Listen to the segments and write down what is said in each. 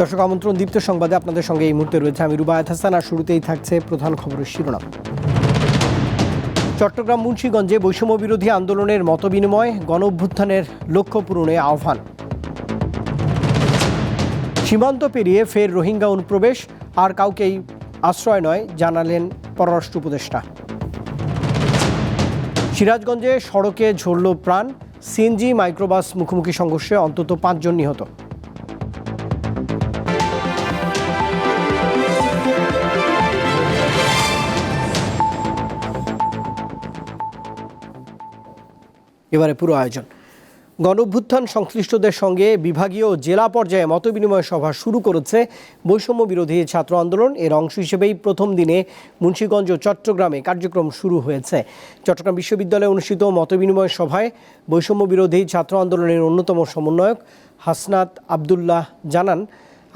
দর্শক, আমন্ত্রণ দীপ্ত সংবাদে আপনাদের সঙ্গে এই মুহূর্তে রয়েছে আমি রুবায়ত হাসান আর শুরুতেই থাকছে প্রধান খবরের শিরোনাম। চট্টগ্রাম মুন্সীগঞ্জে বৈষম্য বিরোধী আন্দোলনের মতবিনিময় গণ অভ্যুত্থানের লক্ষ্য পূরণে আহ্বান। সীমান্ত পেরিয়ে ফের রোহিঙ্গা অনুপ্রবেশ, আর কাউকেই আশ্রয় নয়, জানালেন পররাষ্ট্র উপদেষ্টা। সিরাজগঞ্জে সড়কে ঝরল প্রাণ, সিএনজি, মাইক্রোবাস মুখোমুখি সংঘর্ষে অন্তত পাঁচজন নিহত। এবারে পুরো আয়োজন। গণঅভ্যুত্থান সংশ্লিষ্টদের সঙ্গে বিভাগীয় জেলা পর্যায়ে মতবিনিময় সভা শুরু করেছে বৈষম্য বিরোধী ছাত্র আন্দোলন। এর অংশ হিসেবেই প্রথম দিনে মুন্সীগঞ্জ ও চট্টগ্রামে কার্যক্রম শুরু হয়েছে। চট্টগ্রাম বিশ্ববিদ্যালয়ে অনুষ্ঠিত মতবিনিময় সভায় বৈষম্য বিরোধী ছাত্র আন্দোলনের অন্যতম সমন্বয়ক হাসনাত আবদুল্লাহ জানান,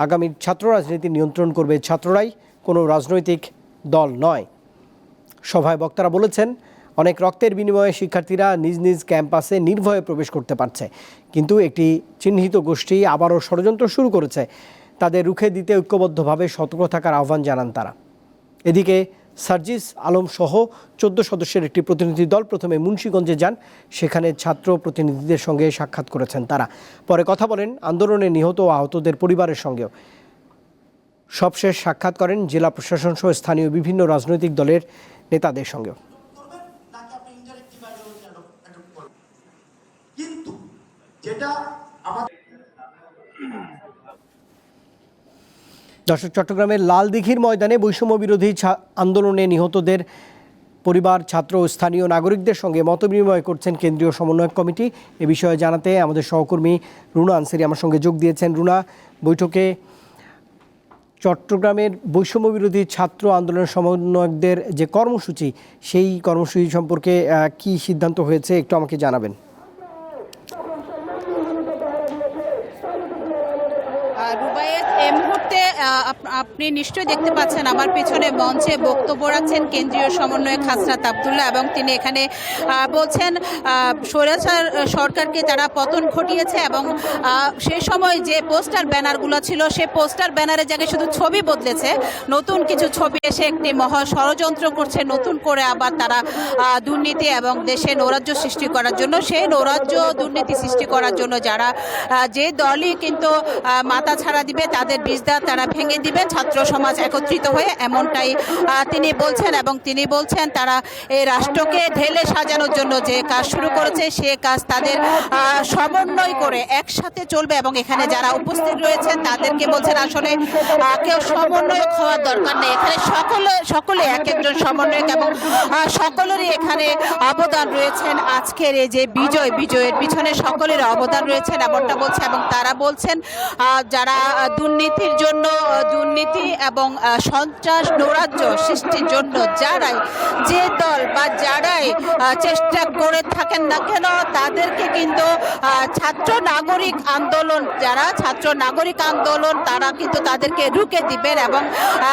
আগামী ছাত্র রাজনীতি নিয়ন্ত্রণ করবে ছাত্ররাই, কোনো রাজনৈতিক দল নয়। সভায় বক্তারা বলেছেন অনেক রক্তের বিনিময়ে শিক্ষার্থীরা নিজ নিজ ক্যাম্পাসে নির্ভয়ে প্রবেশ করতে পারছে। কিন্তু একটি চিহ্নিত গোষ্ঠী আবারও ষড়যন্ত্র শুরু করেছে। তাদের রুখে দিতে ঐক্যবদ্ধভাবে সতর্ক থাকার আহ্বান জানান তারা। এদিকে সার্জিস আলম সহ চোদ্দ সদস্যের একটি প্রতিনিধি দল প্রথমে মুন্সীগঞ্জে যান। সেখানে ছাত্র প্রতিনিধিদের সঙ্গে সাক্ষাৎ করেছেন তারা। পরে কথা বলেন আন্দোলনে নিহত ও আহতদের পরিবারের সঙ্গেও। সবশেষ সাক্ষাৎ করেন জেলা প্রশাসন সহ স্থানীয় বিভিন্ন রাজনৈতিক দলের নেতাদের সঙ্গেও করবেন নাকি আপনি ইনডাইরেক্টলি বাইরে অ্যাডপ্ট করবেন কিন্তু যেটা আমাদের দর্শক, চট্টগ্রামের লালদিঘির ময়দানে বৈষম্য বিরোধী আন্দোলনে নিহতদের পরিবার, ছাত্র ও স্থানীয় নাগরিকদের সঙ্গে মতবিনিময় করছেন কেন্দ্রীয় সমন্বয়ক কমিটি। এ বিষয়ে জানাতে আমাদের সহকর্মী রুনা আনসারি আমার সঙ্গে যোগ দিয়েছেন। রুনা, বৈঠকে চট্টগ্রামের বৈষম্য বিরোধী ছাত্র আন্দোলনের সমন্বয়কদের যে কর্মসূচি, সেই কর্মসূচি সম্পর্কে কি সিদ্ধান্ত হয়েছে একটু আমাকে জানাবেন। a এই মুহূর্তে আপ- আপনি নিশ্চয়ই দেখতে পাচ্ছেন আমার পেছনে মঞ্চে বক্তব্য রাখছেন কেন্দ্রীয় সমন্বয়ক হাসনাত আবদুল্লাহ এবং তিনি এখানে বলছেন স্বৈরাচার সরকারকে তারা পতন ঘটিয়েছে এবং সেই সময় যে পোস্টার ব্যানারগুলো ছিল, সে পোস্টার ব্যানারের জায়গায় শুধু ছবি বদলেছে, নতুন কিছু ছবি এসে একটি মহা ষড়যন্ত্র করছে, নতুন করে আবার তারা দুর্নীতি এবং দেশে নৈরাজ্য সৃষ্টি করার জন্য, সেই নৈরাজ্য দুর্নীতি সৃষ্টি করার জন্য যারা যে দলই কিন্তু মাথা ছাড়া দিবে, তাদের বীজদার তারা ভেঙে দিবে, ছাত্র সমাজ একত্রিত হয়ে এমনটাই তিনি বলছেন এবং তিনি বলছেন তারা এই রাষ্ট্রকে ঢেলে সাজানোর জন্য যে কাজ শুরু করেছে, সে কাজ তাদের সমন্বয় করে একসাথে চলবে এবং এখানে যারা উপস্থিত রয়েছেন তাদেরকে বলছেন আসলে কেউ সমন্বয়ক হওয়ার দরকার নেই। এখানে সকলে সকলে এক একজন সমন্বয়ক এবং সকলেরই এখানে অবদান রয়েছেন। আজকের এই যে বিজয়, বিজয়ের পিছনে সকলের অবদান রয়েছেন, এমনটা বলছে এবং তারা বলছেন যারা দুর্নীতির জন্য দুর্নীতি এবং সন্ত্রাস নৈরাজ্য সৃষ্টির জন্য যারাই যে দল বা যারাই চেষ্টা করে থাকেন না কেন তাদেরকে কিন্তু ছাত্র নাগরিক আন্দোলন যারা ছাত্র নাগরিক আন্দোলন তারা কিন্তু তাদেরকে রুখে দিবেন এবং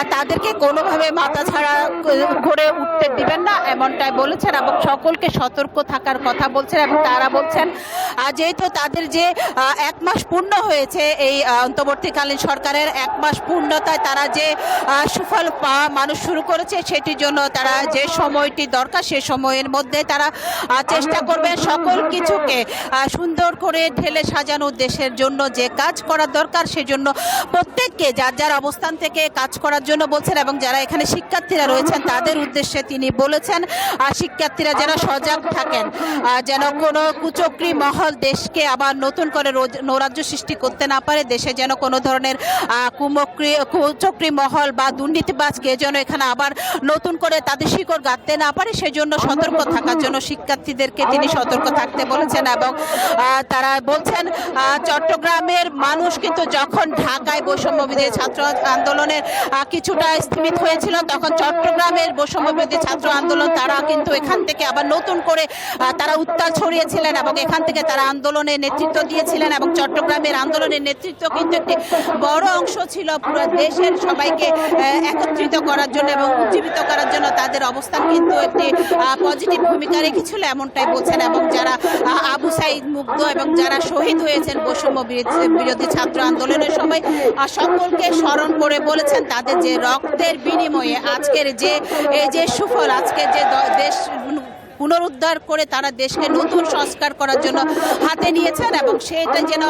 তাদেরকে কোনোভাবে মাথা ছাড়া করে উঠতে দিবেন না এমনটাই বলেছেন এবং সকলকে সতর্ক থাকার কথা বলছেন এবং তারা বলছেন যেহেতু তাদের যে এক মাস পূর্ণ হয়েছে এই আহ, অন্তর্বর্তীকালীন সরকারের এক মাস পূর্ণতায় তারা যে সুফল পাওয়া মানুষ শুরু করেছে সেটির জন্য তারা যে সময়টি দরকার সে সময়ের মধ্যে তারা চেষ্টা করবে সকল কিছুকে সুন্দর করে ঢেলে সাজানো দেশের জন্য যে কাজ করার দরকার সেজন্য প্রত্যেককে যার যার অবস্থান থেকে কাজ করার জন্য বলছেন এবং যারা এখানে শিক্ষার্থীরা রয়েছেন তাদের উদ্দেশ্যে তিনি বলেছেন শিক্ষার্থীরা যেন সজাগ থাকেন যেন কোনো কুচক্রি মহল দেশকে আবার নতুন করে রোজ- নৈরাজ্য সৃষ্টি করতে না পারে, দেশে যেন কোনো ধরনের কুমক্রি, কুচক্রি মহল বা দুর্নীতিবাজকে যেন এখানে আবার নতুন করে তাদের শিকড় গাঁথতে না পারে, সেজন্য সতর্ক থাকার জন্য শিক্ষার্থীদেরকে তিনি সতর্ক থাকতে বলেছেন এবং তারা বলছেন চট্টগ্রামের মানুষ কিন্তু যখন ঢাকায় বৈষম্য বিরোধী ছাত্র আন্দোলনের কিছুটা স্থিমিত হয়েছিল, তখন চট্টগ্রামের বৈষম্য বিরোধী ছাত্র আন্দোলন তারা কিন্তু এখান থেকে আবার নতুন করে তারা উত্তাল ছড়িয়েছিলেন এবং এখান থেকে তারা আন্দোলনের নেতৃত্ব দিয়েছিলেন এবং চট্টগ্রামের আন্দোলনের নেতৃত্ব কিন্তু একটি বড় অংশ ছিল পুরো দেশের সবাইকে একত্রিত করার জন্য এবং উজ্জীবিত করার জন্য তাদের অবস্থান কিন্তু একটি পজিটিভ ভূমিকা রেখেছিল এমনটাই বলছেন এবং যারা আবু সাইদ মুগ্ধ এবং যারা শহীদ হয়েছেন বৈষম্য বিরোধী- ছাত্র আন্দোলনের সময় সকলকে স্মরণ করে বলেছেন তাদের যে রক্তের বিনিময়ে আজকের যে যে সুফল, আজকের যে দেশ পুনরুদ্ধার করে তারা দেশকে নতুন সংস্কার করার জন্য হাতে নিয়েছেন এবং সেটা যেন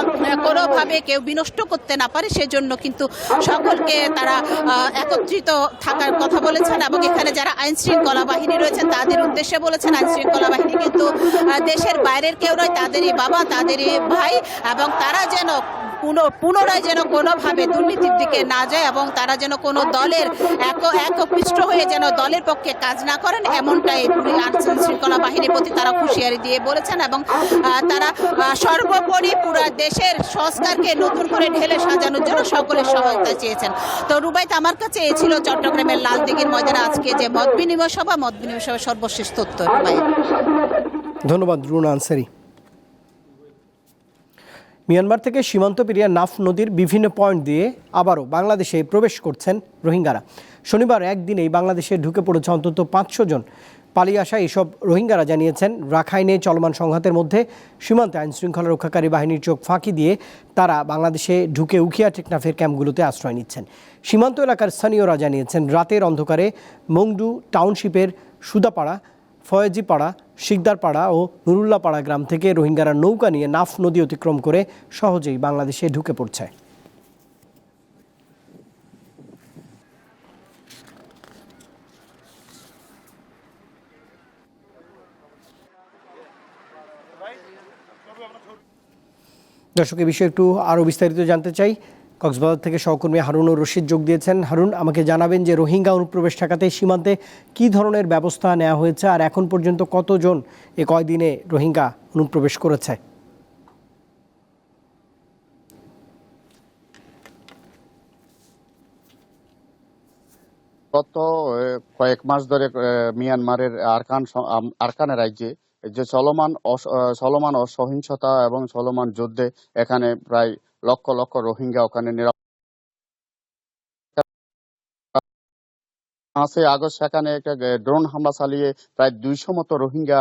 কোনোভাবে কেউ বিনষ্ট করতে না পারে, সেজন্য কিন্তু সকলকে তারা একত্রিত থাকার কথা বলেছেন এবং এখানে যারা আইন শৃঙ্খলা বাহিনী রয়েছেন তাদের উদ্দেশ্যে বলেছেন আইন শৃঙ্খলা বাহিনী কিন্তু দেশের বাইরের কেউ নয়, তাদেরই বাবা, তাদেরই ভাই এবং তারা যেন পুনরায় যেন কোনোভাবে দুর্নীতির দিকে না যায় এবং তারা যেন কোনো দলের এক, একপৃষ্ট হয়ে যেন দলের পক্ষে কাজ না করেন, এমনটাই আইন শৃঙ্খলা বাহিনীর প্রতি তারা হুঁশিয়ারি দিয়ে বলেছেন এবং তারা সর্বোপরি পুরো দেশের সংস্কারকে নতুন করে ঢেলে সাজানোর জন্য সকলের সহায়তা চেয়েছেন। তো রুবাইত, আমার কাছে এ ছিল চট্টগ্রামের লালদিঘির ময়দানে আজকে যে মত বিনিময় সভা। মত বিনিময় সভা সর্বশেষ তথ্য রুবাই ধন্যবাদ, রুনা আনসারি। মিয়ানমার থেকে সীমান্ত পেরিয়ে নাফ নদীর বিভিন্ন পয়েন্ট দিয়ে আবারও বাংলাদেশে প্রবেশ করছেন রোহিঙ্গারা। শনিবার একদিনেই বাংলাদেশে ঢুকে পড়েছে অন্তত পাঁচশো জন। পালিয়ে আসা এসব রোহিঙ্গারা জানিয়েছেন, রাখাইনে চলমান সংঘাতের মধ্যে সীমান্তে আইন শৃঙ্খলা রক্ষাকারী বাহিনীর চোখ ফাঁকি দিয়ে তারা বাংলাদেশে ঢুকে উখিয়া টেকনাফের ক্যাম্পগুলোতে আশ্রয় নিচ্ছেন। সীমান্ত এলাকার স্থানীয়রা জানিয়েছেন, রাতের অন্ধকারে মংডু টাউনশিপের সুদাপাড়া, ফয়েজিপাড়া শিকদারপাড়া ও নুরুল্লাপাড়া গ্রাম থেকে রোহিঙ্গারা নৌকা নিয়ে নাফ নদী অতিক্রম করে সহজেই বাংলাদেশে ঢুকে পড়ছে। দর্শক এই বিষয়ে একটু আরও বিস্তারিত জানতে চাই। কক্সবাজার থেকে সহকর্মী হারুনুর রশিদ যোগ দিয়েছেন। হারুন, আমাকে জানাবেন যে রোহিঙ্গা অনুপ্রবেশ ঠেকাতে সীমান্তে কি ধরনের ব্যবস্থা নেওয়া হয়েছে আর এখন পর্যন্ত কতজন এ কয়দিনে রোহিঙ্গা অনুপ্রবেশ করেছে? গত কয়েক মাস ধরে মিয়ানমারের আরকান আম- রাজ্যে যে চলমান চলমান অসহিংসতা এবং চলমান যুদ্ধে এখানে প্রায় লক্ষ লক্ষ রোহিঙ্গা ওখানে পাঁচই আগস্ট সেখানে একটা ড্রোন হামলা চালিয়ে প্রায় দুইশো মতো রোহিঙ্গা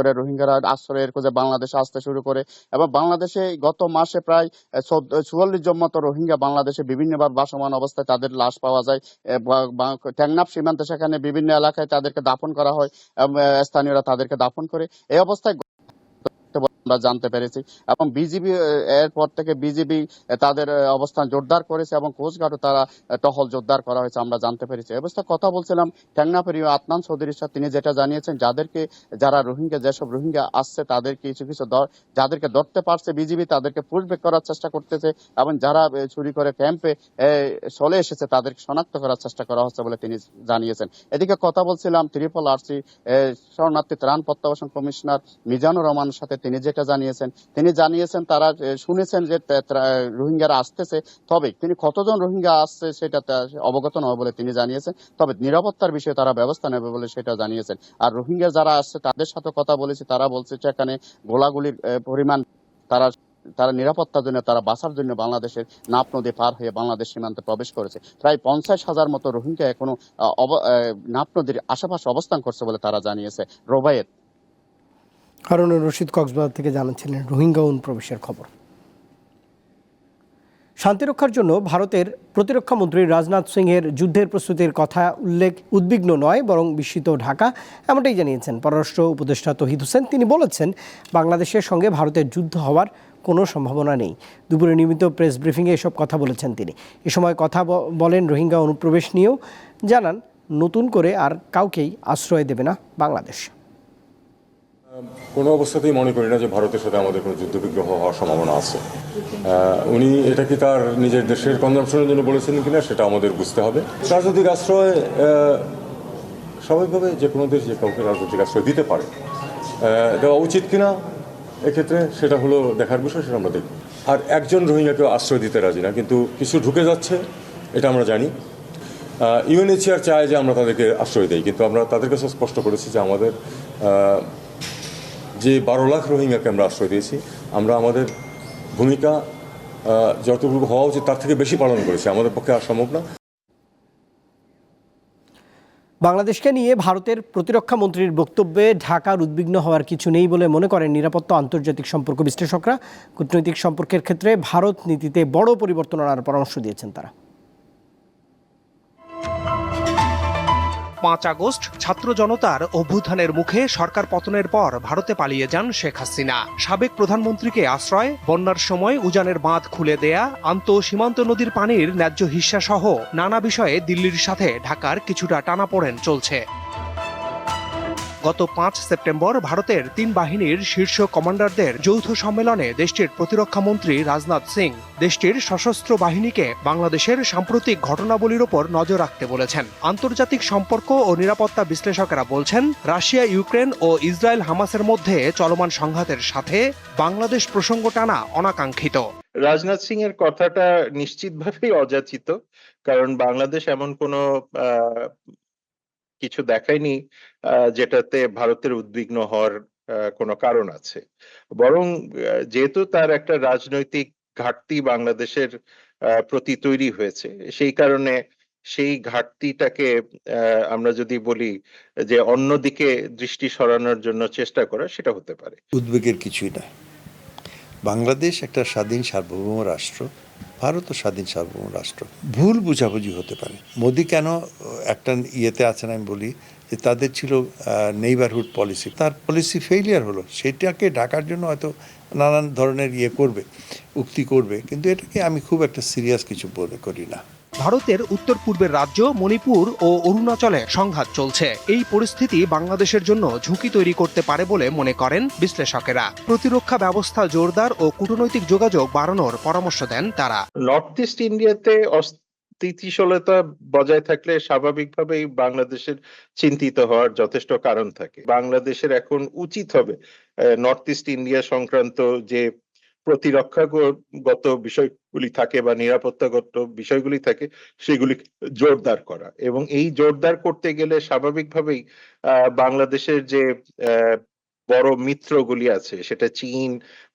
করে রোহিঙ্গারা আশ্রয়ের খোঁজে বাংলাদেশে আসতে শুরু করে এবং বাংলাদেশে গত মাসে প্রায় চুয়াল্লিশ জন মতো রোহিঙ্গা বাংলাদেশে বিভিন্নবার বাসমান অবস্থায় তাদের লাশ পাওয়া যায়। টেকনাফ সীমান্তে সেখানে বিভিন্ন এলাকায় তাদেরকে দাফন করা হয় স্থানীয়রা তাদেরকে দাফন করে। এই অবস্থায় আমরা জানতে পেরেছি। এবং বিজিবি এর পর থেকে বিজিবি তাদের অবস্থান জোরদার করেছে এবং কোস্টগার্ডও তারা টহল জোরদার করা হয়েছে, আমরা জানতে পেরেছি। এই অবস্থায় কথা বলছিলাম টেংনাফেরীয় আতনান চৌধুরীর সাথে। তিনি যেটা জানিয়েছেন, যাদেরকে, যারা রোহিঙ্গা, যেসব রোহিঙ্গা আসছে তাদের কিছু কিছু যাদেরকে ধরতে পারছে বিজিবি, তাদেরকে পুশব্যাক করার চেষ্টা করতেছে এবং যারা চুরি করে ক্যাম্পে চলে এসেছে, তাদেরকে শনাক্ত করার চেষ্টা করা হচ্ছে বলে তিনি জানিয়েছেন। এদিকে কথা বলছিলাম ত্রিপল আরসি শরণার্থী ত্রাণ প্রত্যাবাসন কমিশনার মিজানুর রহমানের সাথে। তিনি যেটা জানিয়েছেন, তিনি জানিয়েছেন, তারা শুনেছেন যে রোহিঙ্গারা আসতেছে। তবে তিনি কতজন রোহিঙ্গা আসছে সেটা অবগত নয় বলে তিনি জানিয়েছেন। তবে নিরাপত্তার বিষয়ে তারা ব্যবস্থা নেবে বলে সেটা জানিয়েছেন। আর রোহিঙ্গা যারা আসছে, তাদের সাথে কথা বলেছি, তারা বলছে যে, এখানে গোলাগুলির পরিমাণ তারা তারা নিরাপত্তার জন্য, তারা বাঁচার জন্য বাংলাদেশের নাপ নদী পার হয়ে বাংলাদেশ সীমান্তে প্রবেশ করেছে। প্রায় পঞ্চাশ হাজার মতো রোহিঙ্গা এখনও নাপ নদীর আশেপাশে অবস্থান করছে বলে তারা জানিয়েছে। রোবায়েত হারুনুর রশিদ কক্সবাজার থেকে জানাচ্ছিলেন রোহিঙ্গা অনুপ্রবেশের খবর। শান্তিরক্ষার জন্য ভারতের প্রতিরক্ষা মন্ত্রী রাজনাথ সিংয়ের যুদ্ধের প্রস্তুতির কথা উল্লেখ, উদ্বিগ্ন নয়, বরং বিস্মিত ঢাকা, এমনটাই জানিয়েছেন পররাষ্ট্র উপদেষ্টা তহিদ হোসেন। তিনি বলেছেন, বাংলাদেশের সঙ্গে ভারতের যুদ্ধ হওয়ার কোনো সম্ভাবনা নেই। দুপুরে নিয়মিত প্রেস ব্রিফিংয়ে এসব কথা বলেছেন তিনি। এ সময় কথা বলেন রোহিঙ্গা অনুপ্রবেশ নিয়েও। জানান, নতুন করে আর কাউকেই আশ্রয় দেবে না বাংলাদেশ। কোনো অবস্থাতেই মনে করি না যে ভারতের সাথে আমাদের কোনো যুদ্ধবিগ্রহ হওয়ার সম্ভাবনা আছে। উনি এটা কি তার নিজের দেশের কনজামশনের জন্য বলেছেন কিনা সেটা আমাদের বুঝতে হবে। রাজনৈতিক আশ্রয় স্বাভাবিকভাবে যে কোনো দেশ যে কাউকে রাজনৈতিক আশ্রয় দিতে পারে দেওয়া উচিত কিনা এক্ষেত্রে সেটা হলো দেখার বিষয়, সেটা আমরা দেখব। আর একজন রোহিঙ্গাকেও আশ্রয় দিতে রাজি না, কিন্তু কিছু ঢুকে যাচ্ছে, এটা আমরা জানি। ইউএনএইচআর চায় যে আমরা তাদেরকে আশ্রয় দিই, কিন্তু আমরা তাদের কাছে স্পষ্ট করেছি যে আমাদের যে বারো লাখ রোহিঙ্গাকে আমরা আশ্রয় দিয়েছি, আমরা আমাদের ভূমিকা যতটুকু হওয়া উচিত তার থেকে বেশি পালন করেছি। আমাদের পক্ষে আর সম্ভব না। বাংলাদেশকে নিয়ে ভারতের প্রতিরক্ষা মন্ত্রীর বক্তব্যে ঢাকার উদ্বিগ্ন হওয়ার কিছু নেই বলে মনে করেন নিরাপত্তা, আন্তর্জাতিক সম্পর্ক বিশ্লেষকরা। কূটনৈতিক সম্পর্কের ক্ষেত্রে ভারত নীতিতে বড় পরিবর্তন আনার পরামর্শ দিয়েছেন তারা। পাঁচ আগস্ট ছাত্র জনতার অভ্যুত্থানের মুখে সরকার পতনের পর ভারতে পালিয়ে যান শেখ হাসিনা। সাবেক প্রধানমন্ত্রীকে আশ্রয়, বন্যার সময় উজানের বাঁধ খুলে দেয়া, আন্ত সীমান্ত নদীর পানির ন্যায্য হিস্সা সহ নানা বিষয়ে দিল্লির সাথে ঢাকার কিছুটা টানাপোড়েন চলছে। গত পাঁচ সেপ্টেম্বর ভারতের তিন বাহিনীর শীর্ষ কমান্ডারদের যৌথ সম্মেলনে দেশটির প্রতিরক্ষা মন্ত্রী রাজনাথ সিং দেশটির সশস্ত্র বাহিনীকে বাংলাদেশের সাম্প্রতিক ঘটনাবলীর ওপর নজর রাখতে বলেছেন। আন্তর্জাতিক সম্পর্ক ও নিরাপত্তা বিশ্লেষকেরা বলছেন, রাশিয়া, ইউক্রেন ও ইসরায়েল হামাসের মধ্যে চলমান সংঘাতের সাথে বাংলাদেশ প্রসঙ্গ টানা অনাকাঙ্ক্ষিত। রাজনাথ সিং এর কথাটা নিশ্চিতভাবেই অযাচিত, কারণ বাংলাদেশ এমন কোনো কিছু দেখায়নি যেটাতে ভারতের উদ্বিগ্ন হওয়ার কোনো কারণ আছে। বরং যেহেতু তার একটা রাজনৈতিক ঘাটতি বাংলাদেশের প্রতি তৈরি হয়েছে, সেই কারণে সেই ঘাটতিটাকে আমরা যদি বলি যে অন্যদিকে দৃষ্টি সরানোর জন্য চেষ্টা করা, সেটা হতে পারে। উদ্বেগের কিছুই না বাংলাদেশ একটা স্বাধীন সার্বভৌম রাষ্ট্র ভারতও স্বাধীন সার্বভৌম রাষ্ট্র। ভুল বুঝাবুঝি হতে পারে। মোদি কেন একটা ইয়েতে আছেন আমি বলি, যে তাদের ছিল নেইবারহুড পলিসি তার পলিসি ফেইলিয়ার হলো। সেটাকে ঢাকার জন্য হয়তো নানান ধরনের ইয়ে করবে, উক্তি করবে। কিন্তু এটাকে আমি খুব একটা সিরিয়াস কিছু বলে করি না। ভারতের উত্তর পূর্বের রাজ্য মণিপুর ও অরুণাচলে সংঘাত চলছে। এই পরিস্থিতি বাংলাদেশের জন্য ঝুঁকি তৈরি করতে পারে বলে মনে করেন বিশ্লেষকেরা। প্রতিরক্ষা ব্যবস্থা জোরদার ও কূটনৈতিক যোগাযোগ বাড়ানোর পরামর্শ দেন তারা। নর্থ ইস্ট ইন্ডিয়াতে অস্থিতিশীলতা বজায় থাকলে স্বাভাবিকভাবেই বাংলাদেশের চিন্তিত হওয়ার যথেষ্ট কারণ থাকে। বাংলাদেশের এখন উচিত হবে নর্থ ইস্ট ইন্ডিয়া সংক্রান্ত যে প্রতিরক্ষাগত বিষয়গুলি থাকে বা নিরাপত্তাগত বিষয়গুলি থাকে, সেগুলি জোরদার করা। এবং এই জোরদার করতে গেলে স্বাভাবিকভাবেই বাংলাদেশের যে বড় মিত্রগুলি আছে, সেটা চীন,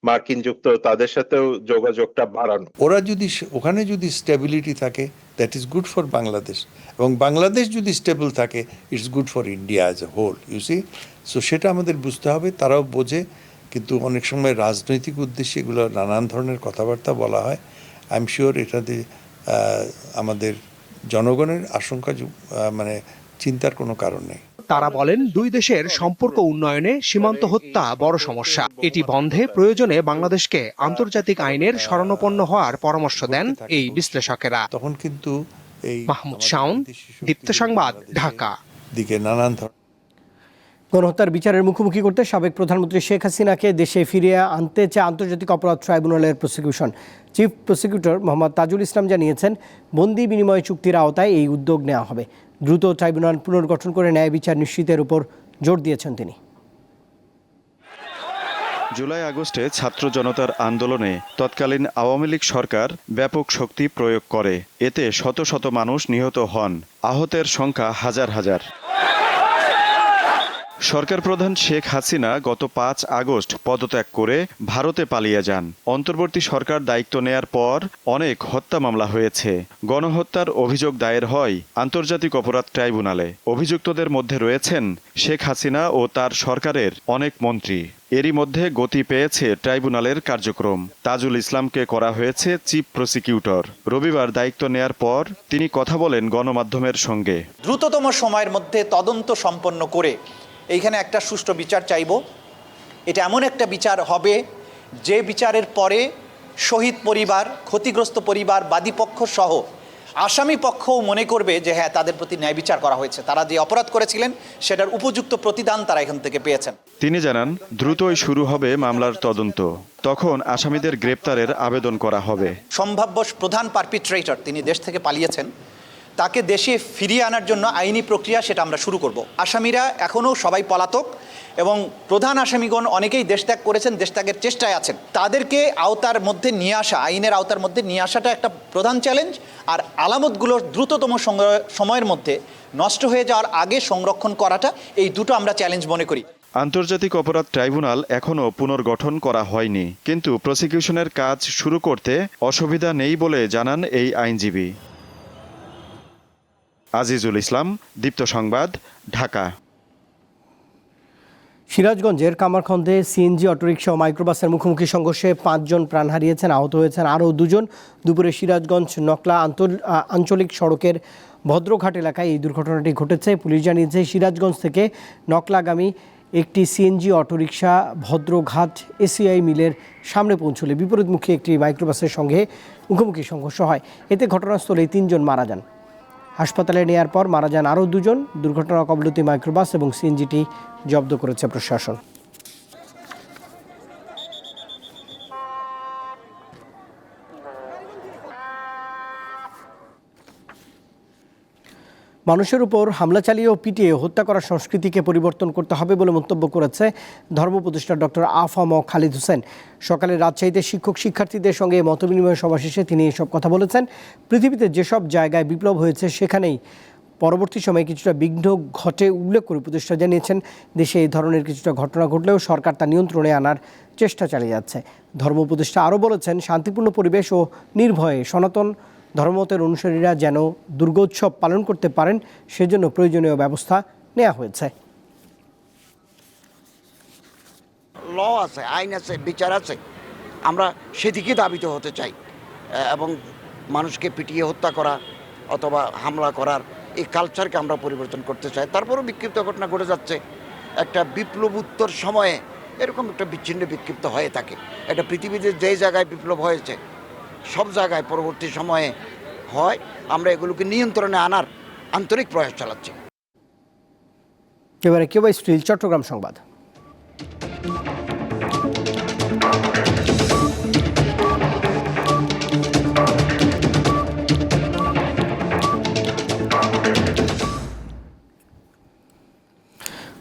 মার্কিন যুক্ত, তাদের সাথেও যোগাযোগটা বাড়ানো। ওরা যদি ওখানে যদি স্টেবিলিটি থাকে that is good for Bangladesh. এবং বাংলাদেশ যদি স্টেবল থাকে it's good for India as a whole you see so সেটা আমাদের বুঝতে হবে, তারাও বোঝে কিন্তু অনেক সময় রাজনৈতিক উদ্দেশ্যে এগুলো নানান ধরনের কথাবার্তা বলা হয়। আই এম শিওর এটাতে আমাদের জনগণের আশঙ্কা মানে চিন্তার কোনো কারণ নেই। তারা বলেন দুই দেশের সম্পর্ক উন্নয়নে সীমান্ত হত্যা বড় সমস্যা। এটি বন্ধে প্রয়োজনে বাংলাদেশকে আন্তর্জাতিক আইনের শরণাপন্ন হওয়ার পরামর্শ দেন এই বিশ্লেষকেরা। তখন কিন্তু এই মাহমুদ শাওন দীপ্ত সংবাদ ঢাকা। দিকে নানান ধরনের গণহত্যার বিচারের মুখোমুখি করতে সাবেক প্রধানমন্ত্রী শেখ হাসিনাকে দেশে ফিরিয়ে আনতে চায় আন্তর্জাতিক অপরাধ ট্রাইব্যুনালের prosecution. Chief prosecutor Mohammad Tajul Islam জানিয়েছেন, বন্দি বিনিময় চুক্তির আওতায় এই উদ্যোগ নেওয়া হবে। দ্রুত ট্রাইব্যুনাল পুনর্গঠন করে ন্যায় বিচার নিশ্চিতের উপর জোর দিয়েছেন তিনি। জুলাই আগস্টে ছাত্র জনতার আন্দোলনে তৎকালীন আওয়ামী লীগ সরকার ব্যাপক শক্তি প্রয়োগ করে। এতে শত শত মানুষ নিহত হন। আহতের সংখ্যা হাজার হাজার। সরকার প্রধান শেখ হাসিনা গত পাঁচ আগস্ট পদত্যাগ করে ভারতে পালিয়ে যান। অন্তর্বর্তী সরকার দায়িত্ব নেয়ার পর অনেক হত্যা মামলা হয়েছে। গণহত্যার অভিযোগ দায়ের হয় আন্তর্জাতিক অপরাধ ট্রাইব্যুনালে। অভিযুক্তদের মধ্যে রয়েছেন শেখ হাসিনা ও তার সরকারের অনেক মন্ত্রী। এরই মধ্যে গতি পেয়েছে ট্রাইব্যুনালের কার্যক্রম। তাজুল ইসলামকে করা হয়েছে চিফ প্রসিকিউটর। রবিবার দায়িত্ব নেয়ার পর তিনি কথা বলেন গণমাধ্যমের সঙ্গে। দ্রুততম সময়ের মধ্যে তদন্ত সম্পন্ন করে এইখানে একটা সুষ্ঠু বিচার চাইব। এটা এমন একটা বিচার হবে যে বিচারের পরে শহীদ পরিবার ক্ষতিগ্রস্ত পরিবার বাদীপক্ষ সহ আসামি পক্ষও মনে করবে যে হ্যাঁ তাদের প্রতি ন্যায় বিচার করা হয়েছে। তারা যে অপরাধ করেছিলেন সেটার উপযুক্ত প্রতিদান তারা এখান থেকে পেয়েছেন। তিনি জানান দ্রুতই শুরু হবে মামলার তদন্ত। তখন আসামিদের গ্রেপ্তারের আবেদন করা হবে। সম্ভাব্য প্রধান পারপিট্রেটর তিনি দেশ থেকে পালিয়েছেন। তাকে দেশে ফিরিয়ে আনার জন্য আইনি প্রক্রিয়া সেটা আমরা শুরু করব। আসামিরা এখনও সবাই পলাতক এবং প্রধান আসামিগণ অনেকেই দেশত্যাগ করেছেন, দেশত্যাগের চেষ্টায় আছেন। তাদেরকে আওতার মধ্যে নিয়ে আসা, আইনের আওতার মধ্যে নিয়ে আসাটা একটা প্রধান চ্যালেঞ্জ আর আলামতগুলোর দ্রুততম সময়ের মধ্যে নষ্ট হয়ে যাওয়ার আগে সংরক্ষণ করাটা এই দুটো আমরা চ্যালেঞ্জ মনে করি। আন্তর্জাতিক অপরাধ ট্রাইব্যুনাল এখনও পুনর্গঠন করা হয়নি, কিন্তু প্রসিকিউশনের কাজ শুরু করতে অসুবিধা নেই বলে জানান এই আইনজীবী। আজিজুল ইসলাম, দীপ্ত সংবাদ, ঢাকা। সিরাজগঞ্জের কামারখন্দে সিএনজি, অটোরিকশা ও মাইক্রোবাসের মুখোমুখি সংঘর্ষে পাঁচজন প্রাণ হারিয়েছেন, আহত হয়েছেন আরও দুজন। দুপুরে সিরাজগঞ্জ নকলা আঞ্চলিক সড়কের ভদ্রঘাট এলাকায় এই দুর্ঘটনাটি ঘটেছে। পুলিশ জানিয়েছে, সিরাজগঞ্জ থেকে নকলাগামী একটি সিএনজি, অটোরিকশা, ভদ্রঘাট, এসিআই মিলের সামনে পৌঁছলে বিপরীতমুখী একটি মাইক্রোবাসের সঙ্গে মুখোমুখি সংঘর্ষ হয়। এতে ঘটনাস্থলে তিনজন মারা যান। হাসপাতালে নেয়ার পর মারা যান আরও দুজন। দুর্ঘটনা কবলতি মাইক্রোবাস এবং সিএনজিটি জব্দ করেছে প্রশাসন। মানুষের উপর হামলা চালিয়ে ও পিটিয়ে হত্যা করার সংস্কৃতিকে পরিবর্তন করতে হবে বলে মন্তব্য করেছে ধর্ম প্রতিষ্ঠা ডক্টর আফাম খালিদ হোসেন। সকালে রাজশাহীতে শিক্ষক শিক্ষার্থীদের সঙ্গে মতবিনিময় সভা শেষে তিনি এসব কথা বলেছেন। পৃথিবীতে যেসব জায়গায় বিপ্লব হয়েছে সেখানেই পরবর্তী সময়ে কিছুটা বিঘ্ন ঘটে উল্লেখ করে উপদেষ্টা জানিয়েছেন, দেশে এই ধরনের কিছুটা ঘটনা ঘটলেও সরকার তা নিয়ন্ত্রণে আনার চেষ্টা চালিয়ে যাচ্ছে। ধর্ম উপদেষ্টা আরও বলেছেন, শান্তিপূর্ণ পরিবেশ ও নির্ভয়ে সনাতন ধর্মমতের অনুসারীরা যেন দুর্গোৎসব পালন করতে পারেন, সেজন্য প্রয়োজনীয় ব্যবস্থা নেওয়া হয়েছে। ল আছে, আইন আছে, বিচার আছে। আমরা সেদিকে দাবিত হতে চাই, এবং মানুষকে পিটিয়ে হত্যা করা অথবা হামলা করার এই কালচারকে আমরা পরিবর্তন করতে চাই। তারপরও বিক্ষিপ্ত ঘটনা ঘটে যাচ্ছে। একটা বিপ্লব উত্তর সময়ে এরকম একটা বিচ্ছিন্ন বিক্ষিপ্ত হয়ে থাকে। এটা পৃথিবীতে যেই জায়গায় বিপ্লব হয়েছে সব জায়গায় পরবর্তী সময়ে হয়। আমরা এগুলোকে নিয়ন্ত্রণে আনার আন্তরিক প্রয়াস চালাচ্ছি। এবারে কেউ স্টিল, চট্টগ্রাম সংবাদ।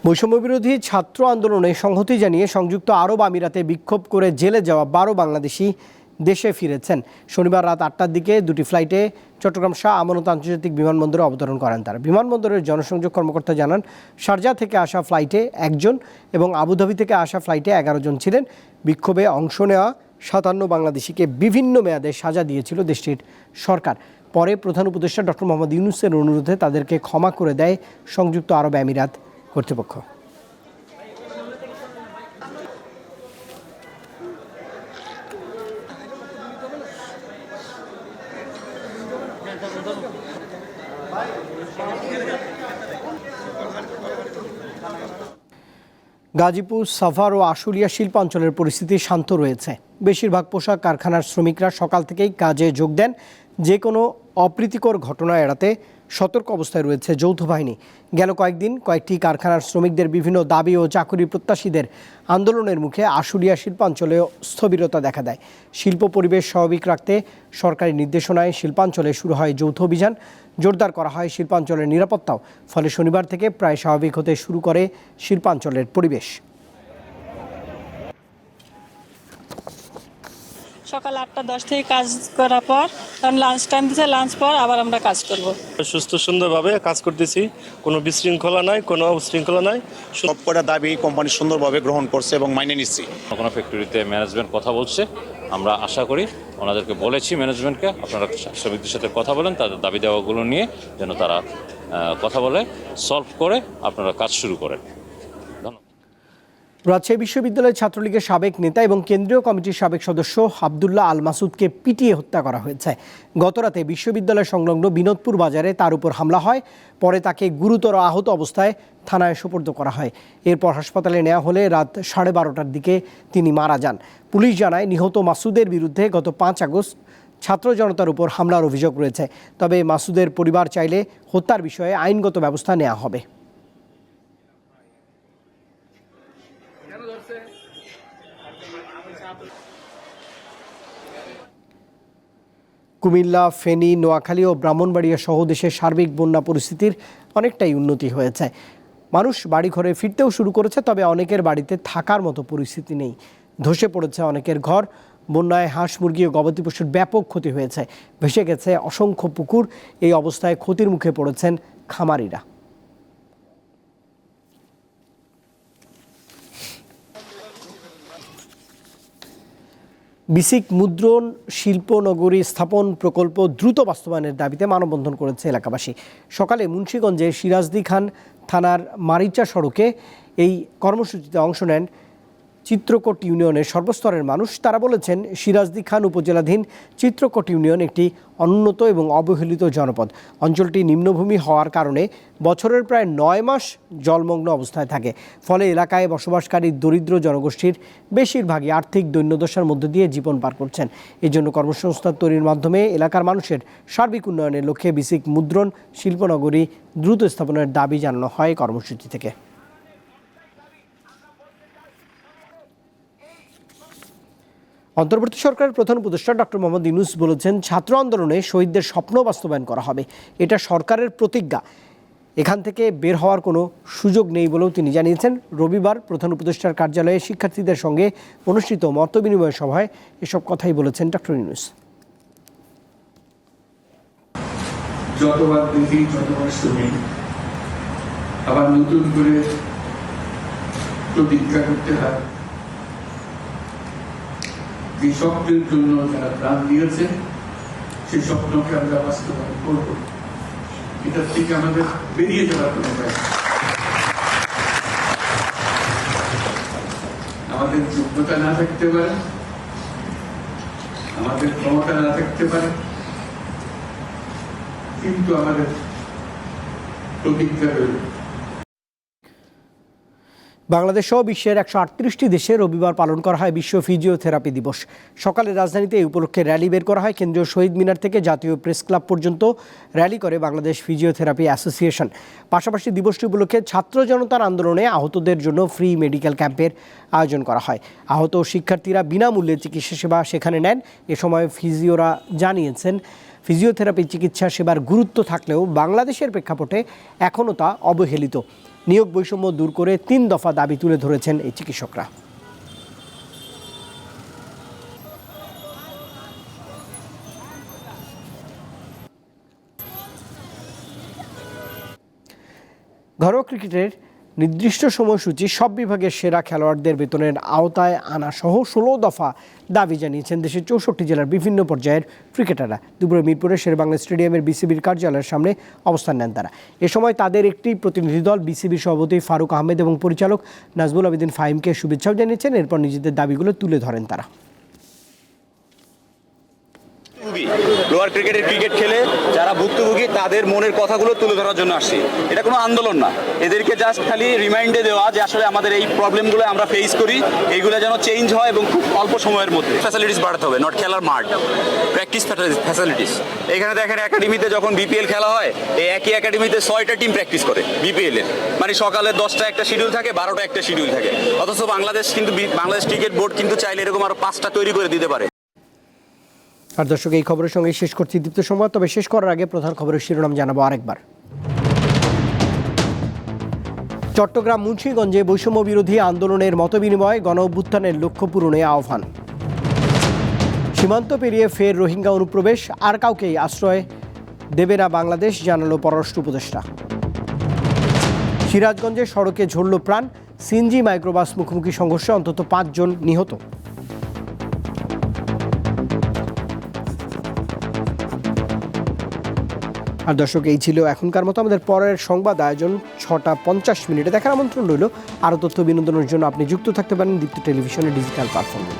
বৈষম্য বিরোধী ছাত্র আন্দোলনে সংহতি জানিয়ে সংযুক্ত আরব আমিরাতে বিক্ষোভ করে জেলে যাওয়া বারো বাংলাদেশি দেশে ফিরেছেন। শনিবার রাত আটটার দিকে দুটি ফ্লাইটে চট্টগ্রাম শাহ আমানত আন্তর্জাতিক বিমানবন্দরে অবতরণ করেন তারা। বিমানবন্দরের জনসংযোগ কর্মকর্তা জানান, শারজা থেকে আসা ফ্লাইটে একজন এবং আবুধাবি থেকে আসা ফ্লাইটে এগারো জন ছিলেন। বিক্ষোভে অংশ নেওয়া সাতান্ন বাংলাদেশিকে বিভিন্ন মেয়াদে সাজা দিয়েছিল দেশটির সরকার। পরে প্রধান উপদেষ্টা ডক্টর মোহাম্মদ ইউনুসের অনুরোধে তাদেরকে ক্ষমা করে দেয় সংযুক্ত আরব আমিরাত কর্তৃপক্ষ। গাজীপুর সাফার ও আশুলিয়া শিল্পাঞ্চলের পরিস্থিতি শান্ত রয়েছে। বেশিরভাগ পোশাক কারখানার শ্রমিকরা সকাল থেকেই কাজে যোগ দেন। যে কোনো অপ্রীতিকর ঘটনা এড়াতে সতর্ক অবস্থায় রয়েছে যৌথ বাহিনী। গেল কয়েকদিন কয়েকটি কারখানার শ্রমিকদের বিভিন্ন দাবি ও চাকরি প্রত্যাশীদের আন্দোলনের মুখে আশুলিয়া শিল্পাঞ্চলে স্থবিরতা দেখা দেয়। শিল্প পরিবেশ স্বাভাবিক রাখতে সরকারি নির্দেশনায় শিল্পাঞ্চলে শুরু হয় যৌথ অভিযান। জোরদার করা হয় শিল্পাঞ্চলের নিরাপত্তাও। ফলে শনিবার থেকে প্রায় স্বাভাবিক হতে শুরু করে শিল্পাঞ্চলের পরিবেশ। সকাল আটটা দশ থেকে কাজ করার পর কারণ লাঞ্চ টাইম দিচ্ছে লাঞ্চ পর আবার আমরা কাজ করব। সুস্থ সুন্দরভাবে কাজ করতেছি। কোনো বিশৃঙ্খলা নাই কোনো উশৃঙ্খলা নাই। সবকটা দাবি কোম্পানি সুন্দরভাবে গ্রহণ করছে এবং মাইনে নিচ্ছি। কোনো ফ্যাক্টরিতে ম্যানেজমেন্ট কথা বলছে আমরা আশা করি ওনাদেরকে বলেছি ম্যানেজমেন্টকে আপনারা শ্রমিকদের সাথে কথা বলেন তাদের দাবি দেওয়াগুলো নিয়ে যেন তারা কথা বলে সলভ করে আপনারা কাজ শুরু করেন। রাজশাহী বিশ্ববিদ্যালয়ের ছাত্রলীগের সাবেক নেতা এবং কেন্দ্রীয় কমিটির সাবেক সদস্য আবদুল্লাহ আল মাসুদকে পিটিয়ে হত্যা করা হয়েছে। গতরাতে বিশ্ববিদ্যালয় সংলগ্ন বিনোদপুর বাজারে তার উপর হামলা হয়, পরে তাকে গুরুতর আহত অবস্থায় থানায় সোপর্দ করা হয়। এরপর হাসপাতালে নেওয়া হলে রাত সাড়ে বারোটার দিকে তিনি মারা যান। পুলিশ জানায়, নিহত মাসুদের বিরুদ্ধে গত পাঁচ আগস্ট ছাত্র জনতার উপর হামলার অভিযোগ রয়েছে। তবে মাসুদের পরিবার চাইলে হত্যার বিষয়ে আইনগত ব্যবস্থা নেওয়া হবে। কুমিল্লা, ফেনী, নোয়াখালী ও ব্রাহ্মণবাড়িয়া সহ দেশের সার্বিক বন্যা পরিস্থিতির অনেকটাই উন্নতি হয়েছে। মানুষ বাড়িঘরে ফিরতেও শুরু করেছে, তবে অনেকের বাড়িতে থাকার মতো পরিস্থিতি নেই। ধসে পড়েছে অনেকের ঘর। বন্যায় হাঁস মুরগি ও গবাদি পশুর ব্যাপক ক্ষতি হয়েছে। ভেসে গেছে অসংখ্য পুকুর। এই অবস্থায় ক্ষতির মুখে পড়েছেন খামারিরা। বিসিক মুদ্রণ শিল্প নগরী স্থাপন প্রকল্প দ্রুত বাস্তবায়নের দাবিতে মানববন্ধন করেছে এলাকাবাসী। সকালে মুন্সীগঞ্জের সিরাজদি খান থানার মারিচা সড়কে এই কর্মসূচিতে অংশ নেন চিত্রকোট ইউনিয়নের সর্বস্তরের মানুষ, তারা বলেছেন সিরাজদি খান উপজেলাধীন চিত্রকোট ইউনিয়ন একটি অনুন্নত এবং অবহেলিত জনপদ। অঞ্চলটি নিম্নভূমি হওয়ার কারণে বছরের প্রায় নয় মাস জলমগ্ন অবস্থায় থাকে। ফলে এলাকায় বসবাসকারী দরিদ্র জনগোষ্ঠীর বেশিরভাগই আর্থিক দৈন্যদশার মধ্যে দিয়ে জীবন পার করছেন। এই জন্য কর্মসংস্থান তৈরির মাধ্যমে এলাকার মানুষের সার্বিক উন্নয়নের লক্ষ্যে বিসিক মুদ্রণ শিল্পনগরী দ্রুত স্থাপনের দাবি জানানো হয় কর্মসূচি থেকে। অন্তর্বর্তী সরকারের প্রধান উপদেষ্টা ডক্টর মোহাম্মদ ইউনুস বলেছেন, ছাত্র আন্দোলনে শহীদদের স্বপ্ন বাস্তবায়ন করা হবে। এটা সরকারের প্রতিজ্ঞা। এখান থেকে বের হওয়ার কোনো সুযোগ নেই বলেও তিনি জানিয়েছেন। রবিবার প্রধান উপদেষ্টার কার্যালয়ে শিক্ষার্থীদের সঙ্গে অনুষ্ঠিত মতবিনিময় সভায় এসব কথাই বলেছেন ডক্টর ইউনুস। যতবার দেখি, যতবার শুনি, আবার নতুন করে প্রতিজ্ঞা করতে হয়। যে স্বপ্নের জন্য যারা প্রাণ দিয়েছে সেই স্বপ্নকে আমরা বাস্তবায়ন করব। এটার থেকে আমাদের বেরিয়ে যাওয়ার কোনো আমাদের যোগ্যতা না থাকতে পারে, আমাদের ক্ষমতা না থাকতে পারে, কিন্তু আমাদের প্রতিজ্ঞা রইল। বাংলাদেশ সহ বিশ্বের একশো আটত্রিশটি দেশে রবিবার পালন করা হয় বিশ্ব ফিজিওথেরাপি দিবস। সকালে রাজধানীতে এই উপলক্ষে র্যালি বের করা হয়। কেন্দ্রীয় শহীদ মিনার থেকে জাতীয় প্রেস ক্লাব পর্যন্ত র্যালি করে বাংলাদেশ ফিজিওথেরাপি অ্যাসোসিয়েশন। পাশাপাশি দিবসটি উপলক্ষে ছাত্র জনতার আন্দোলনে আহতদের জন্য ফ্রি মেডিকেল ক্যাম্পের আয়োজন করা হয়। আহত শিক্ষার্থীরা বিনামূল্যে চিকিৎসা সেবা সেখানে নেন। এ সময় ফিজিওরা জানিয়েছেন, ফিজিওথেরাপি চিকিৎসা সেবার গুরুত্ব থাকলেও বাংলাদেশের প্রেক্ষাপটে এখনও তা অবহেলিত। নিয়োগ বৈষম্য দূর করে তিন দফা দাবি তুলে ধরেছেন এই চিকিৎসকরা। ঘরোয়া ক্রিকেটের নির্দিষ্ট সময়সূচি সব বিভাগের সেরা খেলোয়াড়দের বেতনের আওতায় আনা সহ ষোলো দফা দাবি জানিয়েছেন দেশের চৌষট্টি জেলার বিভিন্ন পর্যায়ের ক্রিকেটাররা। দুপুরে মিরপুরের শেরবাংলা স্টেডিয়ামের বিসিবির কার্যালয়ের সামনে অবস্থান নেন তারা। এ সময় তাদের একটি প্রতিনিধি দল বিসিবির সভাপতি ফারুক আহমেদ এবং পরিচালক নাজমুল আবেদিন ফাহিমকে শুভেচ্ছাও জানিয়েছেন। এরপর নিজেদের দাবিগুলো তুলে ধরেন তারা। লোয়ার ক্রিকেটের ক্রিকেট খেলে যারা ভুক্তভোগী, তাদের মনের কথাগুলো তুলে ধরার জন্য আসছি। এটা কোনো আন্দোলন না। এদেরকে জাস্ট খালি রিমাইন্ডে দেওয়া যে আসলে আমাদের এই প্রবলেমগুলো আমরা ফেস করি, এইগুলো যেন চেঞ্জ হয় এবং খুব অল্প সময়ের মধ্যে। ফ্যাসিলিটিস বাড়াতে হবে নট খেলার মাঠ। প্র্যাকটিস ফ্যাসিলিটিস এখানে দেখেন একাডেমিতে যখন বিপিএল খেলা হয়, এই একই একাডেমিতে ছয়টা টিম প্র্যাকটিস করে বিপিএল এর। মানে সকালে দশটা একটা শিডিউল থাকে, বারোটা একটা শিডিউল থাকে। অথচ বাংলাদেশ কিন্তু বাংলাদেশ ক্রিকেট বোর্ড কিন্তু চাইলে এরকম আরও পাঁচটা তৈরি করে দিতে পারে। আর দর্শক, এই খবরের সঙ্গে শেষ করছি দীপ্ত সংবাদ। তবে শেষ করার আগে প্রধান খবরের শিরোনাম জানাব আরেকবার। চট্টগ্রাম, মুন্সীগঞ্জে বৈষম্য বিরোধী আন্দোলনের মতবিনিময় গণ অভ্যুত্থানের লক্ষ্য পূরণে আহ্বান। সীমান্ত পেরিয়ে ফের রোহিঙ্গা অনুপ্রবেশ, আর কাউকেই আশ্রয় দেবে না বাংলাদেশ, জানালো পররাষ্ট্র উপদেষ্টা। সিরাজগঞ্জে সড়কে ঝরল প্রাণ সিনজি মাইক্রোবাস মুখোমুখি সংঘর্ষে অন্তত পাঁচজন নিহত। আর দর্শক, এই ছিল এখনকার মতো আমাদের পরের সংবাদ আয়োজন ছটা পঞ্চাশ মিনিটে। দেখার আমন্ত্রণ রইল। আরও তথ্য বিনোদনের জন্য আপনি যুক্ত থাকতে পারেন দীপ্ত টেলিভিশনের ডিজিটাল প্ল্যাটফর্মে।